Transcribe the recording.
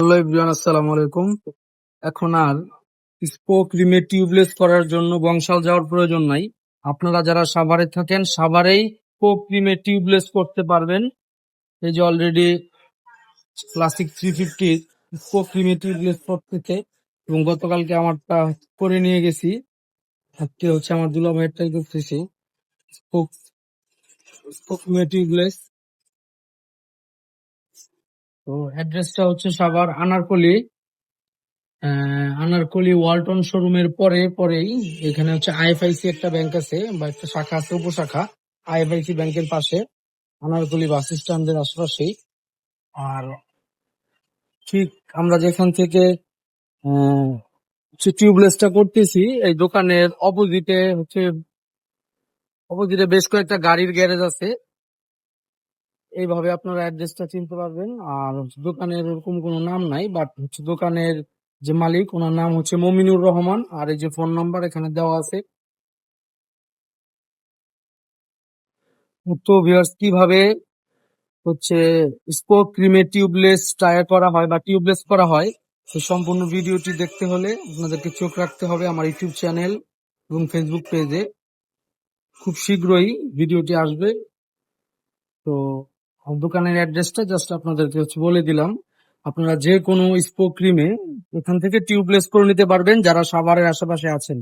Hello everyone, আসসালামু আলাইকুম। এখন আর স্পোক রিমে টিউবলেস করার জন্য বংশাল যাওয়ার প্রয়োজন নাই। আপনারা যারা সাভারে থাকেন, সাভারেই স্পোক রিমে টিউবলেস করতে পারবেন। এই যে already classic three fifty spoke রিমে tubeless করতেছে এবং গতকালকে আমারটা করে নিয়ে গেছি। আজকে হচ্ছে আমার দুলা ভাইয়েরটাই করতেছি স্পোক স্পোক রিমে টিউবলেস। তো অ্যাড্রেসটা হচ্ছে সাভার আনারকলি আনারকলি ওয়ালটন শোরুমের পরে, পরেই। এখানে হচ্ছে আইএফআইসি একটা ব্যাংক আছে বা একটা শাখা আছে, উপশাখা। আইএফআইসি ব্যাংকের পাশে আনারকলি বাস স্ট্যান্ডের আশেপাশেই। আর ঠিক আমরা যেখান থেকে হচ্ছে টিউবলেসটা করতেছি, এই দোকানের অপোজিটে হচ্ছে, অপোজিটে বেশ কয়েকটা গাড়ির গ্যারেজ আছে। এইভাবে আপনারা অ্যাড্রেসটা চিনতে পারবেন। আর দোকানের ওরকম কোনো নাম নাই বাট হচ্ছে দোকানের যে মালিক, ওনার নাম হচ্ছে মমিনুর রহমান। আর এই যে ফোন নাম্বার এখানে দেওয়া আছে। তো ভিউয়ার্স কীভাবে হচ্ছে স্পোক ক্রিমে টিউবলেস টায়ার করা হয় বা টিউবলেস করা হয়, সেই সম্পূর্ণ ভিডিওটি দেখতে হলে আপনাদেরকে চোখ রাখতে হবে আমার ইউটিউব চ্যানেল এবং ফেসবুক পেজে খুব শীঘ্রই ভিডিওটি আসবে। তো দোকানের অ্যাড্রেসটা জাস্ট আপনাদেরকে হচ্ছে বলে দিলাম। আপনারা যে কোনো স্পো ক্রিমে এখান থেকে টিউবলেস করে নিতে পারবেন, যারা সাভারের আশেপাশে আছেন।